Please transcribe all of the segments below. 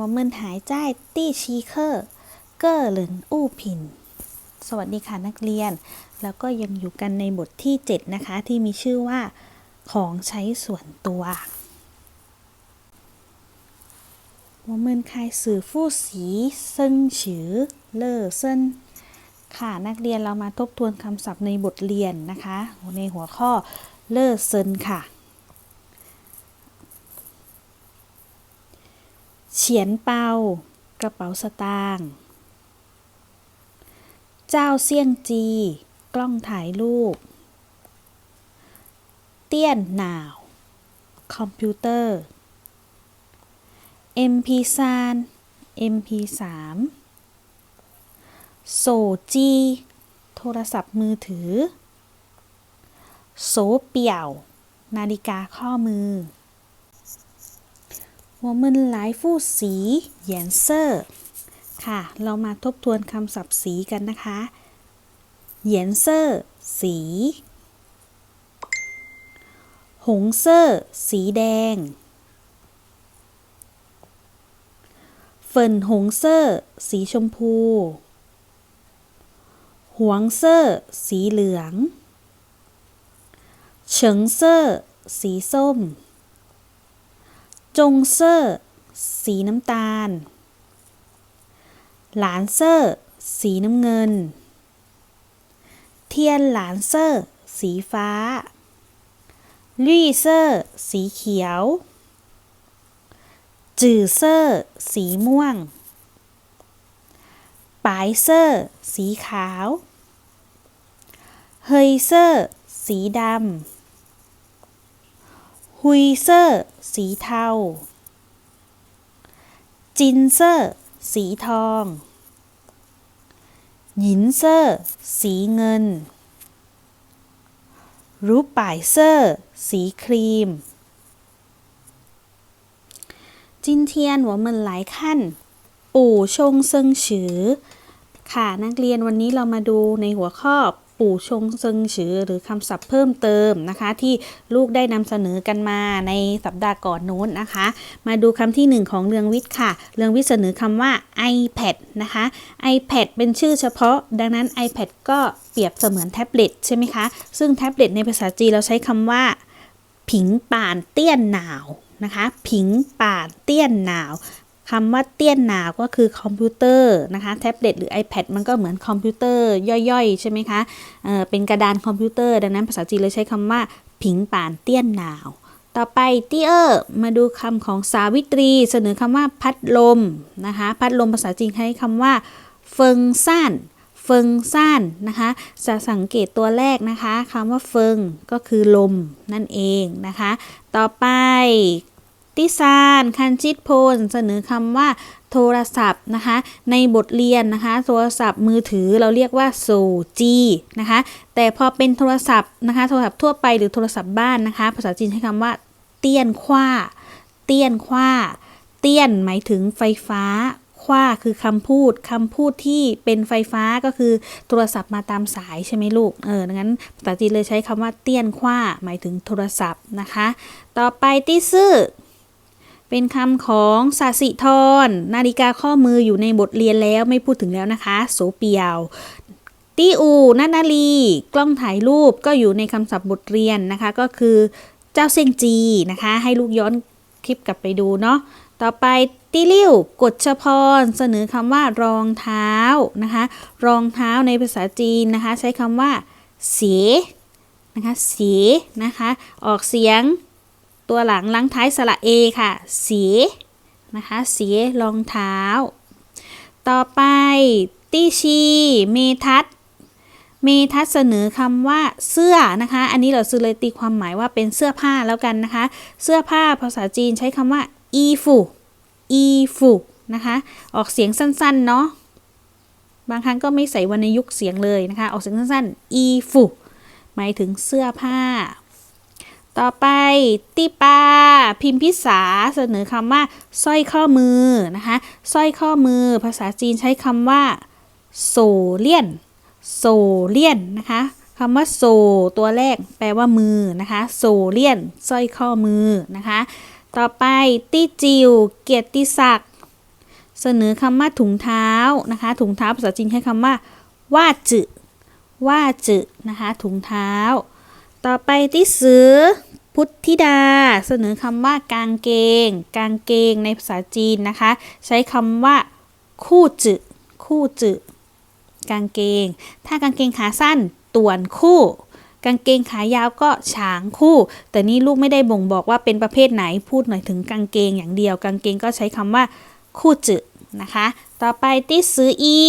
我们还在第七课个人物品สวัสดีค่ะนักเรียน แล้วก็ยังอยู่กันในบทที่ 7 นะคะ ที่มีชื่อว่า ของใช้ส่วนตัว我们开始复习生词เลอเซินค่ะนักเรียนเรามาทบทวนคำศัพท์ในบทเรียนนะคะ ในหัวข้อเลอเซินค่ะ เฉียนเปากระเป๋าสตางค์เจ้าเสี่ยงจี กล้องถ่ายรูป เตี้ยนหนาว คอมพิวเตอร์ MP ซาน MP3 โซจี โทรศัพท์มือถือ โซเปี่ยว นาฬิกาข้อมือ 我们来复习颜色ค่ะ เรามาทบทวนคำศัพท์สีกันนะคะเหยียนเซอร์สี หงเซอร์สีแดง เฟินหงเซอร์สีชมพู หวงเซอร์สีเหลือง เฉิงเซอร์สีส้ม จงเซอร์สีน้ำตาล หลานเซอร์สีน้ำเงิน เทียนหลานเซอร์สีฟ้าลี่เซอร์สีเขียว จื่อเซอร์สีม่วงปายเซอร์สีขาว เฮยเซอร์สีดำ ฮุยเซอร์สีเทา จินเซอร์ สีทอง หยินเซอร์ สีเงิน รูปป่ายเซอร์ สีครีมจินเทียนหัวมันหลายขั้น ปู่ชงเซิงฉือ ค่ะนักเรียนวันนี้เรามาดูในหัวข้อ ปู่ชงเซิงฉือหรือคำศัพท์เพิ่มเติมนะคะ ที่ลูกได้นำเสนอกันมาในสัปดาห์ก่อนโน้นนะคะ มาดูคำที่หนึ่งของเรืองวิทย์ค่ะ เรืองวิทย์เสนอคำว่า iPad นะคะ iPad เป็นชื่อเฉพาะ ดังนั้น iPad ก็เปรียบเสมือนแท็บเล็ตใช่ไหมคะ ซึ่งแท็บเล็ตในภาษาจีนเราใช้คำว่า ผิงป่านเตี้ยนหนาวนะคะ ผิงป่านเตี้ยนหนาว คำว่าเตี้ยนหนาวก็คือคอมพิวเตอร์นะคะแท็บเล็ตหรือ iPad มันก็เหมือนคอมพิวเตอร์ย่อยๆ ใช่ไหมคะเเป็นกระดานคอมพิวเตอร์ ดังนั้นภาษาจีนเลยใช้คำว่า ผิงป่านเตี้ยนหนาว ต่อไปเตี้ยมาดูคำของสาวิตรี เสนอคำว่าพัดลมนะคะพัดลมภาษาจีนใช้คำว่า เฟิงซ่านเฟิงซ่านนะคะจะสังเกตตัวแรกนะคะคำว่าเฟิงก็คือลมนั่นเองนะคะ ต่อไป ติซาน คันชิตโพนเสนอคำว่าโทรศัพท์นะคะ ในบทเรียนนะคะ โทรศัพท์มือถือเราเรียกว่าโซจีนะคะ แต่พอเป็นโทรศัพท์นะคะ โทรศัพท์ทั่วไปหรือโทรศัพท์บ้านนะคะ ภาษาจีนใช้คำว่า เตี้ยนคว้า เตี้ยนคว้า เตี้ยนหมายถึงไฟฟ้าคว้าคือคำพูดคำพูดที่เป็นไฟฟ้าก็คือโทรศัพท์มาตามสายใช่ไหมลูก เออ ดังนั้นภาษาจีนเลยใช้คำว่าเตี้ยนคว้าหมายถึงโทรศัพท์นะคะ ต่อไปตี้ซื่อ เป็นคำของสาสิธรนาฬิกาข้อมืออยู่ในบทเรียนแล้วไม่พูดถึงแล้วนะคะ โสเปียวตี้อูนานาลี กล้องถ่ายรูปก็อยู่ในคำศัพท์บทเรียนนะคะ ก็คือเจ้าเซียงจีนะคะ ให้ลูกย้อนคลิปกลับไปดูเนาะต่อไปติลิ่วกฎชพรเสนอคำว่ารองเท้านะคะ รองเท้าในภาษาจีนนะคะ ใช้คำว่าเสียนะคะเสียนะคะ ออกเสียง ตัวหลังลังท้ายสระเอค่ะ เสียนะคะเสียรองเท้า ต่อไป ตี้ชี เมทัศเมทัศเสนอคำว่าเสื้อนะคะ อันนี้เราซื้อเลยตีความหมายว่าเป็นเสื้อผ้าแล้วกันนะคะ เสื้อผ้าภาษาจีนใช้คำว่าอีฟูอีฟูนะคะ ออกเสียงสั้นๆเนาะ บางครั้งก็ไม่ใส่วรรณยุกต์เสียงเลยนะคะ ออกเสียงสั้นๆอีฟูหมายถึงเสื้อผ้า ต่อไปติปา พิมพิสาเสนอคำว่าสร้อยข้อมือนะคะสร้อยข้อมือ ภาษาจีนใช้คำว่า โซเลียน โซเลียนนะคะคำว่าโซ ตัวแรกแปลว่ามือนะคะ โซเลียนสร้อยข้อมือนะคะ ต่อไปตี้จิว เกียรติศักดิ์เสนอคำว่าถุงเท้านะคะ ถุงเท้าภาษาจีนใช้คำว่า ว่าจืว่าจืนะคะ ถุงเท้า ต่อไปที่ซื้อพุทธิดา เสนอคำว่ากางเกง กางเกงในภาษาจีนนะคะ ใช้คำว่า คู่จืคู่จืกางเกง ถ้ากางเกงขาสั้นต่วนคู่ กางเกงขายาวก็ฉางคู่ แต่นี่ลูกไม่ได้บ่งบอกว่าเป็นประเภทไหนพูดหน่อยถึงกางเกงอย่างเดียว กางเกงก็ใช้คำว่า คู่จืนะคะ ต่อไปที่ซื้ออี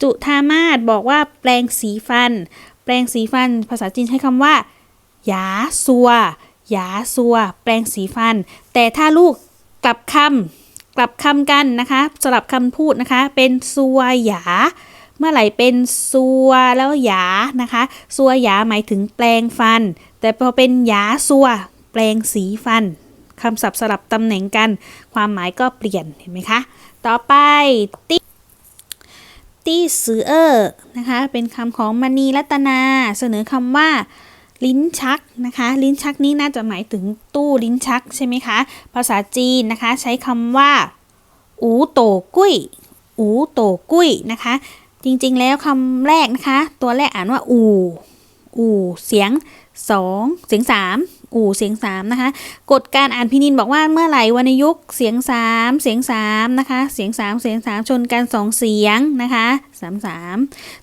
จุธามาศบอกว่าแปลงสีฟัน แปลงสีฟัน ภาษาจีนใช้คำว่า หยาซัว หยาซัว แปลงสีฟัน แต่ถ้าลูกกลับคำกลับคำกันนะคะ สลับคำพูดนะคะ เป็นซัวหยา เมื่อไหร่เป็นซัวแล้วหยานะคะซัวหยาหมายถึงแปลงฟัน แต่พอเป็นหยาซัว แปลงสีฟันคำศัพท์สลับตำแหน่งกัน ความหมายก็เปลี่ยนเห็นไหมคะ ต่อไปติ ตี้ซือเออร์นะคะ เป็นคำของมณีรัตนา เสนอคำว่า ลิ้นชักนะคะ ลิ้นชักนี้น่าจะหมายถึงตู้ลิ้นชักใช่ไหมคะ ภาษาจีนนะคะ ใช้คำว่า อูโตกุ้ย อูโตกุ้ยนะคะ จริงๆแล้วคำแรกนะคะ ตัวแรกอ่านว่าอู อู เสียงสองเสียงสาม อู่เสียงสามนะคะกฎการอ่านพินินบอกว่าเมื่อไหร่วรรณยุกต์เสียงสามเสียงสามนะคะเสียงสามเสียงสามชนกันสองเสียงนะคะสามสาม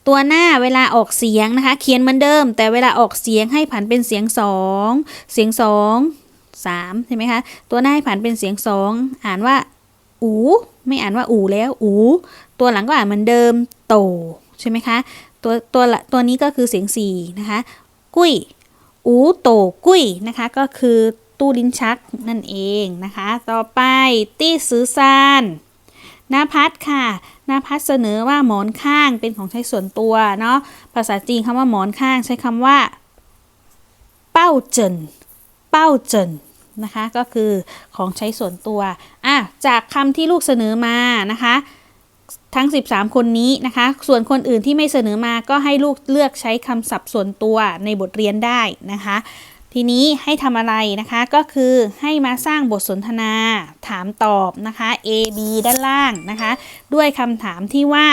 ตัวหน้าเวลาออกเสียงนะคะ เขียนเหมือนเดิม แต่เวลาออกเสียงให้ผันเป็นเสียงสองเสียงสองสามใช่ไหมคะตัวหน้าให้ผันเป็นเสียงสองอ่านว่าอูไม่อ่านว่าอูแล้วอูตัวหลังก็อ่านเหมือนเดิมโตใช่ไหมคะตัวตัวละตัวนี้ก็คือเสียงสี่นะคะ กุ้ย อูโตกุ้ยนะคะก็คือตู้ลิ้นชักนั่นเองนะคะ ต่อไปตี้ซือซานนาพัดค่ะนาพัดเสนอว่าหมอนข้างเป็นของใช้ส่วนตัวเนาะภาษาจีนคำว่าหมอนข้างใช้คำว่า เป้าเจินเป้าเจินนะคะก็คือของใช้ส่วนตัวอะจากคำที่ลูกเสนอมานะคะ ทั้ง 13 คนนี้นะคะ ส่วนคนอื่นที่ไม่เสนอมาก็ให้ลูกเลือกใช้คำศัพท์ส่วนตัวในบทเรียนได้นะคะ ทีนี้ให้ทำอะไรนะคะ ก็คือให้มาสร้างบทสนทนา ถามตอบนะคะ A B ด้านล่างนะคะ ด้วยคำถามที่ว่า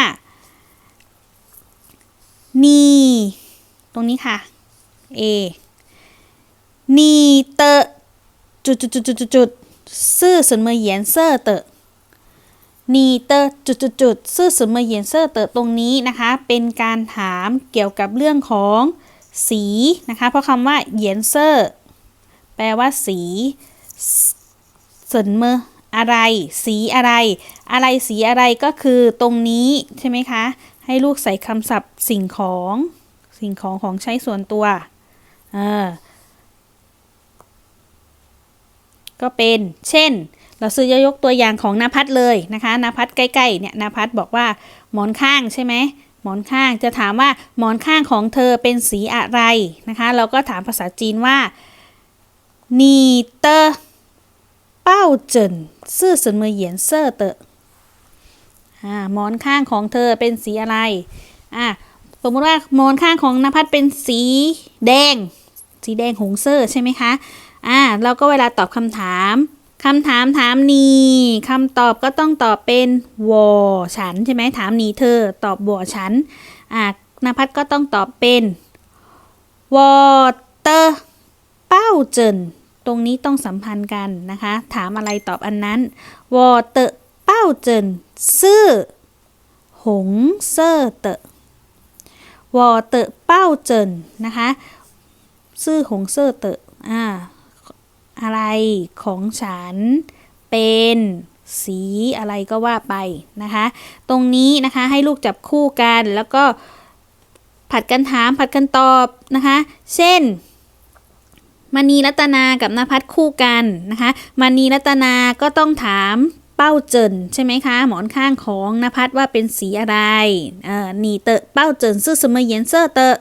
นีตรงนี้ค่ะ A นีเตอจุดจุดจุดจุดจุดจุดซื่อสนเมเหยียนเซอร์เตอ นีเตอร์จุดจุดจุดซื่อสมเมเยียนเซอร์เตอตรงนี้นะคะ เป็นการถามเกี่ยวกับเรื่องของสีนะคะ เพราะคำว่าเยียนเซอร์แปลว่าสีสนเมออะไร สีอะไร อะไรสีอะไรก็คือตรงนี้ใช่ไหมคะ ให้ลูกใส่คำศัพท์สิ่งของ สิ่งของของใช้ส่วนตัวเออก็เป็น เช่น เราซื้อยกตัวอย่างของนาพัดเลยนะคะนาพัดใกล้ๆเนี่ยนาพัดบอกว่าหมอนข้างใช่ไหมหมอนข้างจะถามว่าหมอนข้างของเธอเป็นสีอะไรนะคะ เราก็ถามภาษาจีนว่านีเตอเป้าเจินซื่อสนเมอเหยียนเซอร์เตอหมอนข้างของเธอเป็นสีอะไรอ่าสมมติว่าหมอนข้างของนภัสเป็นสีแดง สีแดงหงเซอร์ใช่ไหมคะอ่าเราก็เวลาตอบคำถาม คำถามถามนีคำตอบก็ต้องตอบเป็นวอฉันใช่ไหมถามนีเธอ ตอบวอฉันอ่านภัสก็ต้องตอบเป็นวอเตอร์เป้าเจินตรงนี้ต้องสัมพันธ์กันนะคะ ถามอะไรตอบอันนั้นวอเตอร์เป้าเจินซื่อหงเซอร์เตอวอเตอร์เป้าเจินนะคะซื่อหงเซอร์เตออ่า อะไรของฉัน เป็นสีอะไรก็ว่าไปนะคะ ตรงนี้นะคะให้ลูกจับคู่กันแล้วก็ผัดกันถามผัดกันตอบนะคะ เช่นมณีรัตนากับนภัสคู่กันนะคะมณีรัตนาก็ต้องถามเป้าเจินใช่ไหมคะ หมอนข้างของนภัสว่าเป็นสีอะไรเอ่อหนีเตอะเป้าเจินซื่อเสมอเย็นเซอร์เตอะ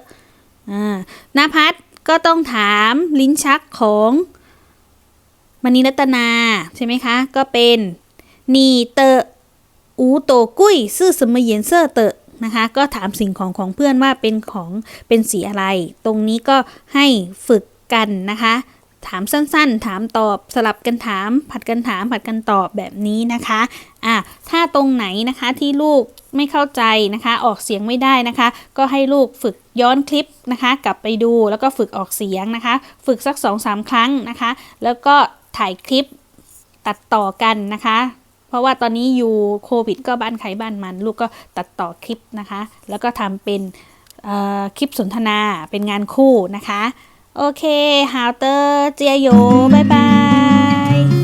อ่านภัสก็ต้องถามลิ้นชักของ มณีรัตนาใช่ไหมคะ ก็เป็นนีเตออูโตกุ้ยซื่อสมอเย็นเซอร์เตอนะคะ ก็ถามสิ่งของของเพื่อนว่าเป็นของเป็นสีอะไร ตรงนี้ก็ให้ฝึกกันนะคะ ถามสั้นๆ ถามตอบสลับกันถาม ผัดกันถามผัดกันตอบแบบนี้นะคะอะถ้าตรงไหนนะคะที่ลูกไม่เข้าใจนะคะ ออกเสียงไม่ได้นะคะ ก็ให้ลูกฝึกย้อนคลิปนะคะ กลับไปดูแล้วก็ฝึกออกเสียงนะคะ ฝึกสัก2อสาครั้งนะคะ แล้วก็ ถ่ายคลิปตัดต่อกันนะคะ เพราะว่าตอนนี้อยู่โควิด ก็บ้านใครบ้านมัน ลูกก็ตัดต่อคลิปนะคะ แล้วก็ทำเป็นคลิปสนทนาเป็นงานคู่นะคะ โอเคฮาวเตอร์เจียโยบายบาย